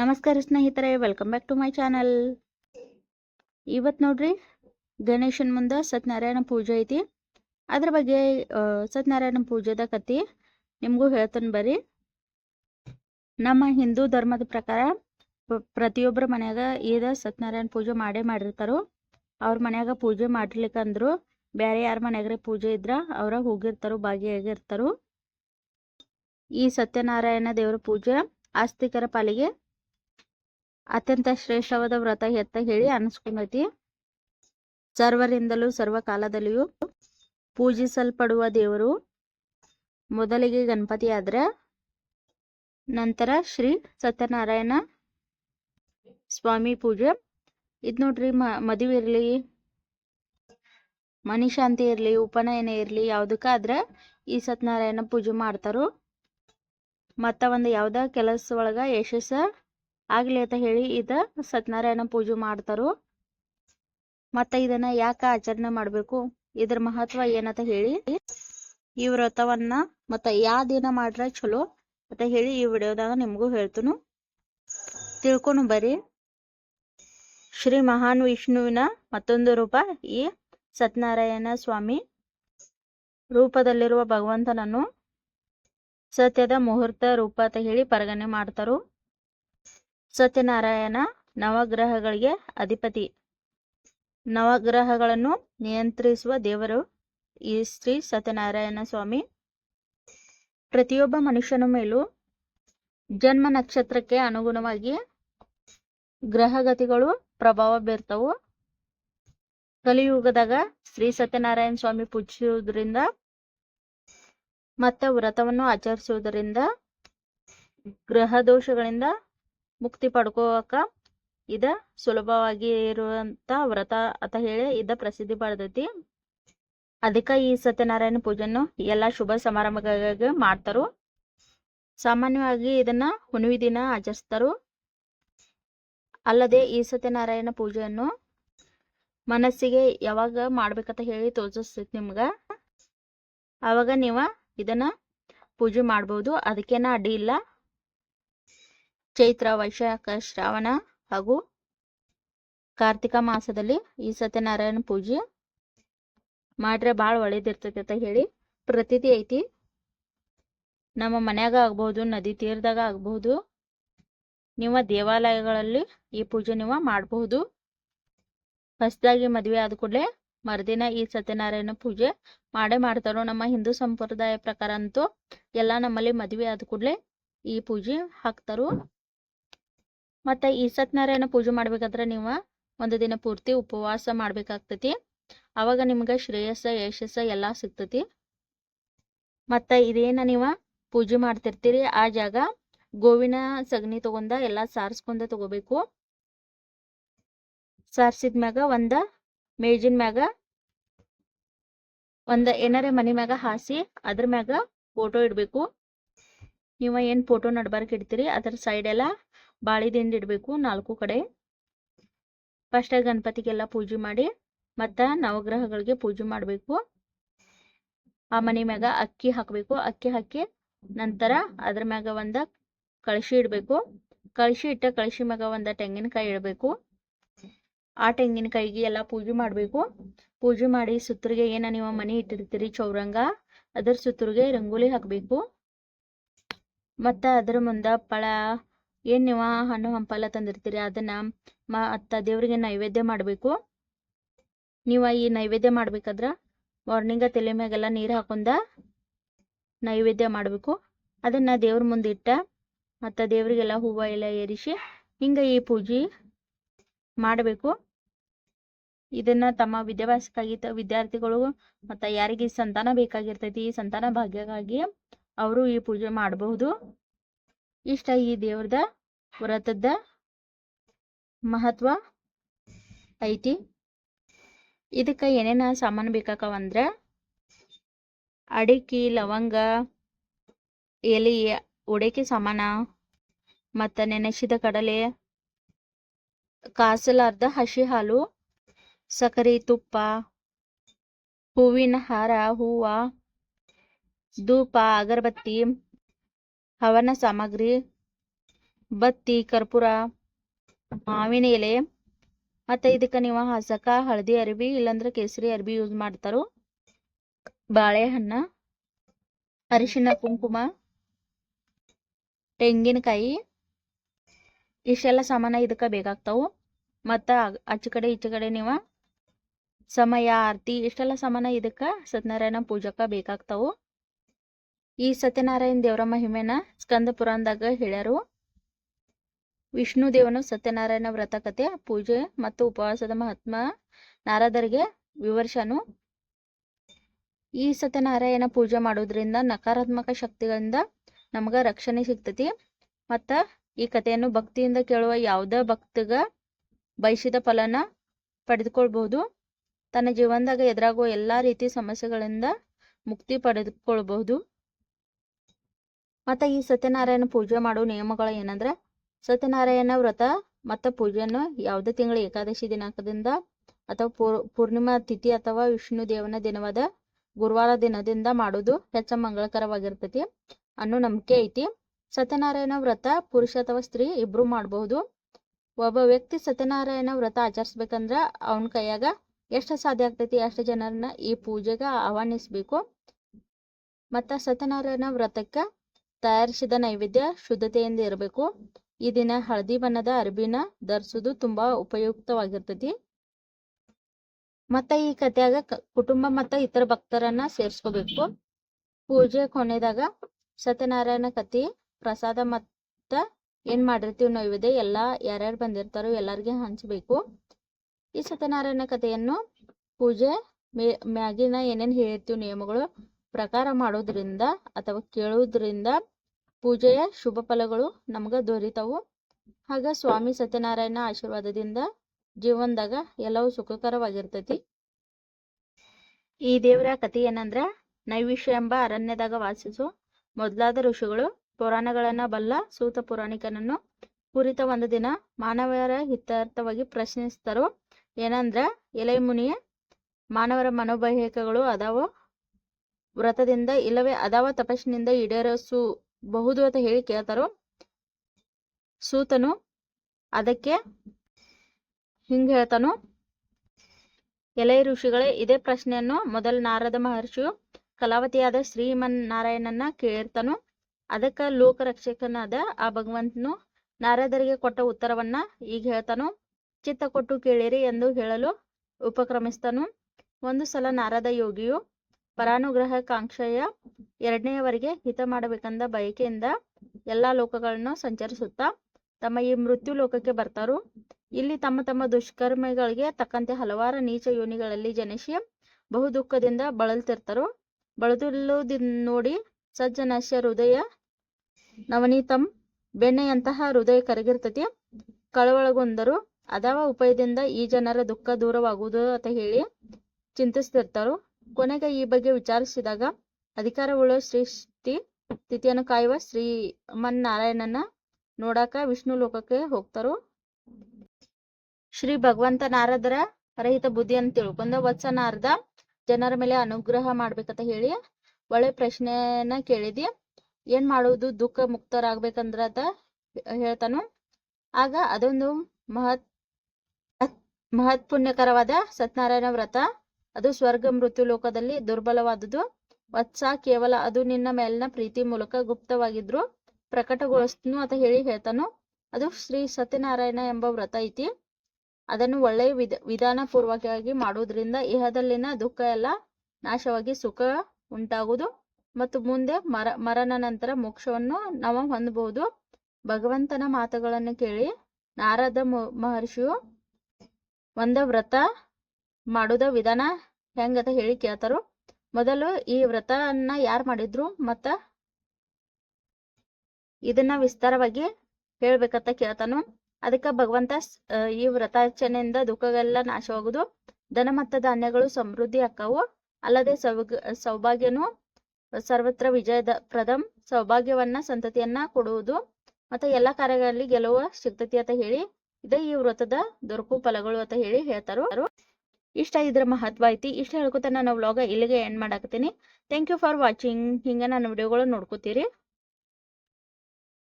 ನಮಸ್ಕಾರ ಸ್ನೇಹಿತರೆ welcome back to my channel ಇವತ್ತು ನೋಡ್ರಿ, ಗಣೇಶನ್ ಮುಂದೆ ಸತ್ಯನಾರಾಯಣ ಪೂಜೆ ಐತಿ. ಅದ್ರ ಬಗ್ಗೆ ಸತ್ಯನಾರಾಯಣ ಪೂಜೆದ ಕತಿ ನಿಮಗೂ ಹೇಳ್ತಾನೆ ಬರ್ರಿ. ನಮ್ಮ ಹಿಂದೂ ಧರ್ಮದ ಪ್ರಕಾರ ಪ್ರತಿಯೊಬ್ಬರ ಮನ್ಯಾಗ ಈದ ಸತ್ಯನಾರಾಯಣ ಪೂಜೆ ಮಾಡೇ ಮಾಡಿರ್ತಾರೋ, ಅವ್ರ ಮನ್ಯಾಗ ಪೂಜೆ ಮಾಡಿರ್ಲಿಕ್ಕಂದ್ರು ಬೇರೆ ಯಾರ ಮನ್ಯಾಗ್ರೆ ಪೂಜೆ ಇದ್ರ ಅವ್ರ ಹೋಗಿರ್ತಾರೋ, ಭಾಗಿಯಾಗಿರ್ತಾರೋ, ಈ ಸತ್ಯನಾರಾಯಣ ದೇವರ ಪೂಜೆ ಆಸ್ತಿಕರ ಪಾಲಿಗೆ ಅತ್ಯಂತ ಶ್ರೇಷ್ಠವಾದ ವ್ರತ ಎತ್ತ ಹೇಳಿ ಅನಿಸ್ಕೊಂಡೈತಿ. ಸರ್ವರಿಂದಲೂ ಸರ್ವಕಾಲದಲ್ಲಿಯೂ ಪೂಜಿಸಲ್ಪಡುವ ದೇವರು ಮೊದಲಿಗೆ ಗಣಪತಿ ಆದ್ರೆ ನಂತರ ಶ್ರೀ ಸತ್ಯನಾರಾಯಣ ಸ್ವಾಮಿ ಪೂಜೆ. ಇದು ನೋಡ್ರಿ ಮ, ಮದುವೆ ಇರಲಿ, ಮನಿಶಾಂತಿ ಇರಲಿ, ಉಪನಯನ ಇರಲಿ, ಯಾವುದಕ್ಕಾದ್ರೆ ಈ ಸತ್ಯನಾರಾಯಣ ಪೂಜೆ ಮಾಡ್ತಾರೋ. ಮತ್ತ ಒಂದು ಯಾವ್ದ ಕೆಲಸ ಒಳಗ ಯಶಸ್ಸ ಆಗ್ಲಿ ಅಂತ ಹೇಳಿ ಇದ ಸತ್ಯನಾರಾಯಣ ಪೂಜೆ ಮಾಡ್ತಾರು. ಮತ್ತ ಇದನ್ನ ಯಾಕ ಆಚರಣೆ ಮಾಡ್ಬೇಕು? ಇದ್ರ ಮಹತ್ವ ಏನಂತ ಹೇಳಿ, ಈ ವ್ರತವನ್ನ ಮತ್ತ ಯಾ ದಿನ ಮಾಡ್ರ ಚಲೋ ಅಂತ ಹೇಳಿ ಈ ವಿಡಿಯೋದಾಗ ನಿಮಗೂ ಹೇಳ್ತನು. ತಿಳ್ಕೊಂಡು ಬರ್ರಿ. ಶ್ರೀ ಮಹಾನ್ ವಿಷ್ಣುವಿನ ಮತ್ತೊಂದು ರೂಪ ಈ ಸತ್ಯನಾರಾಯಣ ಸ್ವಾಮಿ ರೂಪದಲ್ಲಿರುವ ಭಗವಂತನನ್ನು ಸತ್ಯದ ಮುಹೂರ್ತ ರೂಪ ಅಂತ ಹೇಳಿ ಪರಗಣೆ ಮಾಡ್ತಾರೋ. ಸತ್ಯನಾರಾಯಣ ನವಗ್ರಹಗಳಿಗೆ ಅಧಿಪತಿ. ನವಗ್ರಹಗಳನ್ನು ನಿಯಂತ್ರಿಸುವ ದೇವರು ಈ ಶ್ರೀ ಸತ್ಯನಾರಾಯಣ ಸ್ವಾಮಿ. ಪ್ರತಿಯೊಬ್ಬ ಮನುಷ್ಯನ ಮೇಲೂ ಜನ್ಮ ನಕ್ಷತ್ರಕ್ಕೆ ಅನುಗುಣವಾಗಿ ಗ್ರಹಗತಿಗಳು ಪ್ರಭಾವ ಬೀರ್ತವು. ಕಲಿಯುಗದಾಗ ಶ್ರೀ ಸತ್ಯನಾರಾಯಣ ಸ್ವಾಮಿ ಪೂಜಿಸುವುದರಿಂದ ಮತ್ತೆ ವ್ರತವನ್ನು ಆಚರಿಸುವುದರಿಂದ ಗ್ರಹ ದೋಷಗಳಿಂದ ಮುಕ್ತಿ ಪಡ್ಕೋಕ ಇದ ಸುಲಭವಾಗಿ ಇರುವಂತ ವ್ರತ ಅಂತ ಹೇಳಿ ಇದ ಪ್ರಸಿದ್ಧಿ ಪಡೆದೈತಿ. ಅದಕ್ಕ ಈ ಸತ್ಯನಾರಾಯಣ ಪೂಜೆಯನ್ನು ಎಲ್ಲಾ ಶುಭ ಸಮಾರಂಭಗಳಿಗೆ ಮಾಡ್ತಾರು. ಸಾಮಾನ್ಯವಾಗಿ ಇದನ್ನ ಹುಣ್ಣಿಮೆ ದಿನ ಆಚರಿಸ್ತಾರು. ಅಲ್ಲದೆ ಈ ಸತ್ಯನಾರಾಯಣ ಪೂಜೆಯನ್ನು ಮನಸ್ಸಿಗೆ ಯಾವಾಗ ಮಾಡ್ಬೇಕಂತ ಹೇಳಿ ತೋರಿಸ್ತೈತಿ ನಿಮ್ಗ. ಅವಾಗ ನೀವ ಇದನ್ನ ಪೂಜೆ ಮಾಡ್ಬೋದು. ಅದಕ್ಕೇನ ಅಡ್ಡಿ ಇಲ್ಲ. ಚೈತ್ರ, ವೈಶಾಖ, ಶ್ರಾವಣ ಹಾಗೂ ಕಾರ್ತಿಕ ಮಾಸದಲ್ಲಿ ಈ ಸತ್ಯನಾರಾಯಣ ಪೂಜೆ ಮಾಡ್ರೆ ಭಾಳ ಒಳ್ಳೇದಿರ್ತೈತಿ ಅಂತ ಹೇಳಿ ಪ್ರತೀತಿ ಐತಿ. ನಮ್ಮ ಮನ್ಯಾಗ ಆಗ್ಬಹುದು, ನದಿ ತೀರದಾಗ ಆಗಬಹುದು, ನಿಮ್ಮ ದೇವಾಲಯಗಳಲ್ಲಿ ಈ ಪೂಜೆ ನೀವು ಮಾಡಬಹುದು. ಹೊಸದಾಗಿ ಮದುವೆ ಆದ ಕೂಡಲೇ ಮರುದಿನ ಈ ಸತ್ಯನಾರಾಯಣ ಪೂಜೆ ಮಾಡೇ ಮಾಡ್ತಾರೋ ನಮ್ಮ ಹಿಂದೂ ಸಂಪ್ರದಾಯ ಪ್ರಕಾರ ಅಂತೂ ಎಲ್ಲ ನಮ್ಮಲ್ಲಿ ಮದುವೆ ಆದ ಕೂಡಲೇ ಈ ಪೂಜೆ ಹಾಕ್ತಾರೋ. ಮತ್ತೆ ಈ ಸತ್ಯನಾರಾಯಣ ಪೂಜೆ ಮಾಡ್ಬೇಕಾದ್ರೆ ನೀವು ಒಂದು ದಿನ ಪೂರ್ತಿ ಉಪವಾಸ ಮಾಡ್ಬೇಕಾಗ್ತತಿ. ಅವಾಗ ನಿಮ್ಗೆ ಶ್ರೇಯಸ್ಸ, ಯಶಸ್ಸ ಎಲ್ಲ ಸಿಗ್ತತಿ. ಮತ್ತ ಇದೇನ ನೀವು ಪೂಜೆ ಮಾಡ್ತಿರ್ತೀರಿ, ಆ ಜಾಗ ಗೋವಿನ ಸಗಣಿ ತಗೊಂಡ ಎಲ್ಲ ಸಾರಿಸ್ಕೊಂಡ ತಗೋಬೇಕು. ಸಾರ್ಸಿದ ಮ್ಯಾಗ ಒಂದ ಮೇಜಿನ ಮ್ಯಾಗ ಒಂದ ಏನಾರೇ ಮನೆ ಮ್ಯಾಗ ಹಾಸಿ ಅದ್ರ ಮ್ಯಾಗ ಫೋಟೋ ಇಡ್ಬೇಕು. ನೀವು ಏನ್ ಫೋಟೋ ನಡ್ಬಾರ್ಕ ಇಡ್ತೀರಿ, ಅದ್ರ ಸೈಡ್ ಎಲ್ಲ ಬಾಳಿ ದಿಂಡು ಇಡಬೇಕು ನಾಲ್ಕು ಕಡೆ. ಫಸ್ಟ್ ಗಣಪತಿಗೆಲ್ಲ ಪೂಜೆ ಮಾಡಿ, ಮತ್ತ ನವಗ್ರಹಗಳಿಗೆ ಪೂಜೆ ಮಾಡಬೇಕು. ಆ ಮನೆ ಮ್ಯಾಗ ಅಕ್ಕಿ ಹಾಕಬೇಕು, ಅಕ್ಕಿ ಹಾಕಿ ನಂತರ ಅದ್ರ ಮ್ಯಾಗ ಒಂದ ಕಳಶಿ ಇಡಬೇಕು. ಕಳಶಿ ಇಟ್ಟ ಕಳಶಿ ಮ್ಯಾಗ ಒಂದ ತೆಂಗಿನಕಾಯಿ ಇಡಬೇಕು. ಆ ತೆಂಗಿನಕಾಯಿಗೆ ಎಲ್ಲ ಪೂಜೆ ಮಾಡಬೇಕು. ಪೂಜೆ ಮಾಡಿ ಸುತ್ತರಿಗೆ ಏನ ನೀವು ಮನೆ ಇಟ್ಟಿರ್ತೀರಿ ಚೌರಂಗ, ಅದರ ಸುತ್ತರಿಗೆ ರಂಗೋಲಿ ಹಾಕಬೇಕು. ಮತ್ತ ಅದರ ಮುಂದ ಫಳ ಏನ್ ನೀವು ಹಣ್ಣು ಹಂಪಲ ತಂದಿರ್ತೀರಿ ಅದನ್ನ ಮತ್ತ ದೇವರಿಗೆ ನೈವೇದ್ಯ ಮಾಡಬೇಕು. ನೀವು ಈ ನೈವೇದ್ಯ ಮಾಡ್ಬೇಕಾದ್ರ ಮಾರ್ನಿಂಗ ತಲೆ ಮ್ಯಾಗೆಲ್ಲ ನೀರು ಹಾಕೊಂಡ ನೈವೇದ್ಯ ಮಾಡಬೇಕು. ಅದನ್ನ ದೇವ್ರ ಮುಂದೆ ಇಟ್ಟ ಮತ್ತ ದೇವರಿಗೆಲ್ಲ ಹೂವ ಎಲ್ಲ ಏರಿಸಿ ಹಿಂಗ ಈ ಪೂಜೆ ಮಾಡಬೇಕು. ಇದನ್ನ ತಮ್ಮ ವಿದ್ಯಾಭ್ಯಾಸಕ್ಕಾಗಿ ವಿದ್ಯಾರ್ಥಿಗಳು ಮತ್ತ ಯಾರಿಗೆ ಸಂತಾನ ಬೇಕಾಗಿರ್ತೈತಿ, ಈ ಸಂತಾನ ಭಾಗ್ಯಕ್ಕಾಗಿ ಅವರು ಈ ಪೂಜೆ ಮಾಡಬಹುದು. ಇಷ್ಟ ಈ ದೇವ್ರದ ವ್ರತದ ಮಹತ್ವ? ಐತಿ. ಇದಕ್ಕೆ ಏನೇನ ಸಾಮಾನು ಬೇಕಾಕವಂದ್ರ? ಅಡಿಕೆ, ಲವಂಗ, ಎಲೆ, ಉಡಕೆ ಸಾಮಾನ, ಮತ್ತ ನೆನೆಸಿದ ಕಡಲೆ, ಕಾಸಲಾರ್ದ ಹಸಿ ಹಾಲು, ಸಕ್ಕರೆ, ತುಪ್ಪ, ಹೂವಿನ ಹಾರ, ಹೂವ, ಧೂಪ, ಅಗರಬತ್ತಿ ಹವನ ಸಾಮಗ್ರಿ, ಬತ್ತಿ, ಕರ್ಪೂರ, ಮಾವಿನ ಎಲೆ, ಮತ್ತು ಇದಕ್ಕೆ ನೀವು ಹಸಕ, ಹಳದಿ ಅರಿವಿ ಇಲ್ಲಾಂದ್ರೆ ಕೇಸರಿ ಅರಿವಿ ಯೂಸ್ ಮಾಡ್ತಾರೋ. ಬಾಳೆಹಣ್ಣ ಅರಿಶಿನ ಕುಂಕುಮ, ತೆಂಗಿನಕಾಯಿ, ಇಷ್ಟೆಲ್ಲ ಸಾಮಾನ ಇದಕ್ಕೆ ಬೇಕಾಗ್ತಾವು. ಮತ್ತು ಆಚೆ ಕಡೆ ಈಚೆ ಕಡೆ ನೀವು ಸಮಯ, ಆರತಿ, ಇಷ್ಟೆಲ್ಲ ಸಾಮಾನ ಇದಕ್ಕೆ ಸತ್ಯನಾರಾಯಣ ಪೂಜಕ್ಕೆ ಬೇಕಾಗ್ತಾವು. ಈ ಸತ್ಯನಾರಾಯಣ ದೇವರ ಮಹಿಮೆನ ಸ್ಕಂದ ಪುರಾಣದಾಗ ಹೇಳ್ಯಾರು. ವಿಷ್ಣು ದೇವನು ಸತ್ಯನಾರಾಯಣ ವ್ರತ ಕಥೆ, ಪೂಜೆ ಮತ್ತು ಉಪವಾಸದ ಮಹಾತ್ಮ ನಾರದರಿಗೆ ವಿವರ್ಶನು. ಈ ಸತ್ಯನಾರಾಯಣ ಪೂಜೆ ಮಾಡೋದ್ರಿಂದ ನಕಾರಾತ್ಮಕ ಶಕ್ತಿಗಳಿಂದ ನಮಗ ರಕ್ಷಣೆ ಸಿಗ್ತತಿ ಮತ್ತ ಈ ಕಥೆಯನ್ನು ಭಕ್ತಿಯಿಂದ ಕೇಳುವ ಯಾವುದೇ ಭಕ್ತಿಗ ಬಯಸಿದ ಫಲನ ಪಡೆದುಕೊಳ್ಬಹುದು. ತನ್ನ ಜೀವನದಾಗ ಎದುರಾಗುವ ಎಲ್ಲಾ ರೀತಿ ಸಮಸ್ಯೆಗಳಿಂದ ಮುಕ್ತಿ ಪಡೆದುಕೊಳ್ಬಹುದು. ಮತ್ತು ಈ ಸತ್ಯನಾರಾಯಣ ಪೂಜೆ ಮಾಡೋ ನಿಯಮಗಳು ಏನಂದ್ರೆ, ಸತ್ಯನಾರಾಯಣ ವ್ರತ ಮತ್ತು ಪೂಜೆಯನ್ನು ಯಾವುದೇ ತಿಂಗಳ ಏಕಾದಶಿ ದಿನಾಂಕದಿಂದ ಅಥವಾ ಪೂರ್ಣಿಮಾ ತಿಥಿ ಅಥವಾ ವಿಷ್ಣು ದೇವನ ದಿನವಾದ ಗುರುವಾರ ದಿನದಿಂದ ಮಾಡೋದು ಹೆಚ್ಚ ಮಂಗಳಕರವಾಗಿರ್ತೈತಿ ಅನ್ನೋ ನಂಬಿಕೆ ಐತಿ. ಸತ್ಯನಾರಾಯಣ ವ್ರತ ಪುರುಷ ಅಥವಾ ಸ್ತ್ರೀ ಇಬ್ರು ಮಾಡಬಹುದು. ಒಬ್ಬ ವ್ಯಕ್ತಿ ಸತ್ಯನಾರಾಯಣ ವ್ರತ ಆಚರಿಸ್ಬೇಕಂದ್ರ ಅವನ ಕೈಯಾಗ ಎಷ್ಟು ಸಾಧ್ಯ ಆಗ್ತೈತಿ ಅಷ್ಟು ಜನರನ್ನ ಈ ಪೂಜೆಗೆ ಆಹ್ವಾನಿಸ್ಬೇಕು. ಮತ್ತ ಸತ್ಯನಾರಾಯಣ ವ್ರತಕ್ಕೆ ತಯಾರಿಸಿದ ನೈವೇದ್ಯ ಶುದ್ಧತೆಯಿಂದ ಇರಬೇಕು. ಈ ದಿನ ಹಳದಿ ಬಣ್ಣದ ಅರಬಿನ ಧರಿಸೋದು ತುಂಬಾ ಉಪಯುಕ್ತವಾಗಿರ್ತೈತಿ. ಮತ್ತ ಈ ಕಥೆಯಾಗ ಕುಟುಂಬ ಮತ್ತ ಇತರ ಭಕ್ತರನ್ನ ಸೇರಿಸ್ಕೋಬೇಕು. ಪೂಜೆ ಕೊನೆದಾಗ ಸತ್ಯನಾರಾಯಣ ಕಥೆ, ಪ್ರಸಾದ ಮತ್ತ ಏನ್ ಮಾಡಿರ್ತೀವಿ ನೈವೇದ್ಯ ಎಲ್ಲಾ ಯಾರ್ಯಾರು ಬಂದಿರ್ತಾರೋ ಎಲ್ಲರಿಗೆ ಹಂಚಬೇಕು. ಈ ಸತ್ಯನಾರಾಯಣ ಕಥೆಯನ್ನು ಪೂಜೆ ಮ್ಯಾಗಿನ ಏನೇನ್ ಹೇಳಿರ್ತೀವಿ ನಿಯಮಗಳು ಪ್ರಕಾರ ಮಾಡೋದ್ರಿಂದ ಅಥವಾ ಕೇಳೋದ್ರಿಂದ ಪೂಜೆಯ ಶುಭ ಫಲಗಳು ನಮ್ಗೆ ದೊರೀತಾವು. ಹಾಗ ಸ್ವಾಮಿ ಸತ್ಯನಾರಾಯಣ ಆಶೀರ್ವಾದದಿಂದ ಜೀವನದಾಗ ಎಲ್ಲವೂ ಸುಖಕರವಾಗಿರ್ತೈತಿ. ಈ ದೇವರ ಕಥೆ ಏನಂದ್ರ ನೈವಿಷ್ಯ ಎಂಬ ಅರಣ್ಯದಾಗ ವಾಸಿಸು. ಮೊದಲಾದ ಋಷಿಗಳು ಪುರಾಣಗಳನ್ನ ಬಲ್ಲ ಸೂತ ಪುರಾಣಿಕನನ್ನು ಕುರಿತ ಒಂದು ದಿನ ಮಾನವರ ಹಿತಾರ್ಥವಾಗಿ ಪ್ರಶ್ನಿಸ್ತಾರೋ, ಏನಂದ್ರ ಎಲೆ ಮುನಿಯ ಮಾನವರ ಮನೋಬಹಿಕಗಳು ಅದಾವ ವ್ರತದಿಂದ ಇಲ್ಲವೇ ಅದಾವ ತಪಸ್ಸಿನಿಂದ ಈಡೇರಿಸಬಹುದು ಅಂತ ಹೇಳಿ ಕೇಳ್ತಾರೋ? ಸೂತನು ಅದಕ್ಕೆ ಹಿಂಗ್ ಹೇಳ್ತಾನು? ಎಲೆ ಋಷಿಗಳೇ, ಇದೇ ಪ್ರಶ್ನೆಯನ್ನು ಮೊದಲ ನಾರದ ಮಹರ್ಷಿಯು ಕಲಾವತಿಯಾದ ಶ್ರೀಮನ್ ನಾರಾಯಣನ ಕೇಳಿರ್ತಾನು ಅದಕ್ಕ ಲೋಕರಕ್ಷಕನಾದ ಆ ಭಗವಂತನು ನಾರದರಿಗೆ ಕೊಟ್ಟ ಉತ್ತರವನ್ನ ಈಗ ಹೇಳ್ತಾನು? ಚಿತ್ತ ಕೊಟ್ಟು ಕೇಳಿರಿ ಎಂದು ಹೇಳಲು ಉಪಕ್ರಮಿಸ್ತಾನು? ಒಂದು ಸಲ ನಾರದ ಯೋಗಿಯು ಪರಾನುಗ್ರಹ ಕಾಂಕ್ಷೆಯ ಎರಡನೆಯವರೆಗೆ ಹಿತ ಮಾಡಬೇಕಂದ ಬಯಕೆಯಿಂದ ಎಲ್ಲಾ ಲೋಕಗಳನ್ನು ಸಂಚರಿಸುತ್ತಾ ತಮ್ಮ ಈ ಮೃತ್ಯು ಲೋಕಕ್ಕೆ ಬರ್ತಾರು. ಇಲ್ಲಿ ತಮ್ಮ ತಮ್ಮ ದುಷ್ಕರ್ಮಗಳಿಗೆ ತಕ್ಕಂತೆ ಹಲವಾರು ನೀಚ ಯೋನಿಗಳಲ್ಲಿ ಜನಿಸಿ ಬಹು ದುಃಖದಿಂದ ಬಳಲ್ತಿರ್ತಾರೋ. ಬಳದಿಲ್ಲುವುದನ್ನ ನೋಡಿ ಸಜ್ಜನಶ್ಯ ಹೃದಯ ನವನೀತಂ, ಬೆಣ್ಣೆಯಂತಹ ಹೃದಯ ಕರಗಿರ್ತತಿ. ಕಳವಳಗೊಂಡರು ಅದಾವ ಉಪಾಯದಿಂದ ಈ ಜನರ ದುಃಖ ದೂರವಾಗುವುದು ಅಂತ ಹೇಳಿ ಚಿಂತಿಸ್ತಿರ್ತಾರೋ. ಕೊನೆಗೆ ಈ ಬಗ್ಗೆ ವಿಚಾರಿಸಿದಾಗ, ಅಧಿಕಾರವುಳ್ಳ ಸೃಷ್ಟಿ ತಿಥಿಯನ್ನು ಕಾಯುವ ಶ್ರೀಮನ್ ನಾರಾಯಣನ ನೋಡಾಕ ವಿಷ್ಣು ಲೋಕಕ್ಕೆ ಹೋಗ್ತಾರೋ? ಶ್ರೀ ಭಗವಂತ ನಾರದರ ರಹಿತ ಬುದ್ಧಿಯನ್ನು ತಿಳ್ಕೊಂಡ ವತ್ಸ ನಾರದ ಜನರ ಮೇಲೆ ಅನುಗ್ರಹ ಮಾಡ್ಬೇಕಂತ ಹೇಳಿ ಒಳ್ಳೆ ಪ್ರಶ್ನೆನ ಕೇಳಿದಿ ಏನ್ ಮಾಡುವುದು ದುಃಖ ಮುಕ್ತರಾಗ್ಬೇಕಂದ್ರ ಅಂತ ಹೇಳ್ತಾನು. ಆಗ ಅದೊಂದು ಮಹತ್ ಮಹತ್ ಪುಣ್ಯಕರವಾದ ಸತ್ಯನಾರಾಯಣ ವ್ರತ ಅದು ಸ್ವರ್ಗ ಮೃತ್ಯು ಲೋಕದಲ್ಲಿ ದುರ್ಬಲವಾದುದು. ವತ್ಸ ಕೇವಲ ಅದು ನಿನ್ನ ಮೇಲಿನ ಪ್ರೀತಿ ಮೂಲಕ ಗುಪ್ತವಾಗಿದ್ರು. ಪ್ರಕಟಗೊಳಿಸ್ತು ಅಂತ ಹೇಳಿ ಹೇಳ್ತಾನು, ಅದು ಶ್ರೀ ಸತ್ಯನಾರಾಯಣ ಎಂಬ ವ್ರತ ಐತಿ. ಅದನ್ನು ಒಳ್ಳೆಯ ವಿಧ ವಿಧಾನ ಪೂರ್ವಕವಾಗಿ ಮಾಡುವುದರಿಂದ ಇಹದಲ್ಲಿನ ದುಃಖ ಎಲ್ಲ ನಾಶವಾಗಿ ಸುಖ ಉಂಟಾಗುವುದು ಮತ್ತು ಮುಂದೆ ಮರ, ಮರಣ ನಂತರ ಮೋಕ್ಷವನ್ನು ನಾವು ಹೊಂದಬಹುದು. ಭಗವಂತನ ಮಾತುಗಳನ್ನು ಕೇಳಿ ನಾರದ ಮಹರ್ಷಿಯು ಒಂದ ವ್ರತ ಮಾಡುದ ವಿಧಾನ ಹೆಂಗತ ಹೇಳಿ ಕೇಳ್ತಾರು. ಮೊದಲು ಈ ವ್ರತವನ್ನ ಯಾರು ಮಾಡಿದ್ರು ಮತ್ತ ಇದನ್ನ ವಿಸ್ತಾರವಾಗಿ ಹೇಳ್ಬೇಕಂತ ಕೇಳ್ತಾನು. ಅದಕ್ಕ ಭಗವಂತ ಈ ವ್ರತಾಚರಣೆಯಿಂದ ದುಃಖಗಳೆಲ್ಲ ನಾಶವಾಗುದು. ಧನ ಮತ್ತ ಧಾನ್ಯಗಳು ಸಮೃದ್ಧಿ ಆಕ್ಕವು ಅಲ್ಲದೆ ಸೌಗ ಸೌಭಾಗ್ಯನು ಸರ್ವತ್ರ ವಿಜಯದ ಪ್ರದಂ. ಸೌಭಾಗ್ಯವನ್ನ ಸಂತತಿಯನ್ನ ಕೊಡುವುದು. ಮತ್ತೆ ಎಲ್ಲಾ ಕಾರ್ಯಗಳಲ್ಲಿ ಗೆಲುವು ಸಿಗ್ತತಿ ಅಂತ ಹೇಳಿ ಇದೇ ಈ ವ್ರತದ ದೊರಕು ಫಲಗಳು ಅಂತ ಹೇಳಿ ಹೇಳ್ತಾರೋ. ಇಷ್ಟ ಇದ್ರ ಮಹತ್ವ ಐತಿ. ಇಷ್ಟ ಹೇಳ್ಕೊತ ನಾನು ವ್ಲಾಗ ಇಲ್ಲಿಗೆ ಎಂಡ್ ಮಾಡಾಕತ್ತೀನಿ. ಥ್ಯಾಂಕ್ ಯು ಫಾರ್ ವಾಚಿಂಗ್ ಹಿಂಗೆ ನನ್ನ ವಿಡಿಯೋಗಳು ನೋಡ್ಕೋತೀರಿ.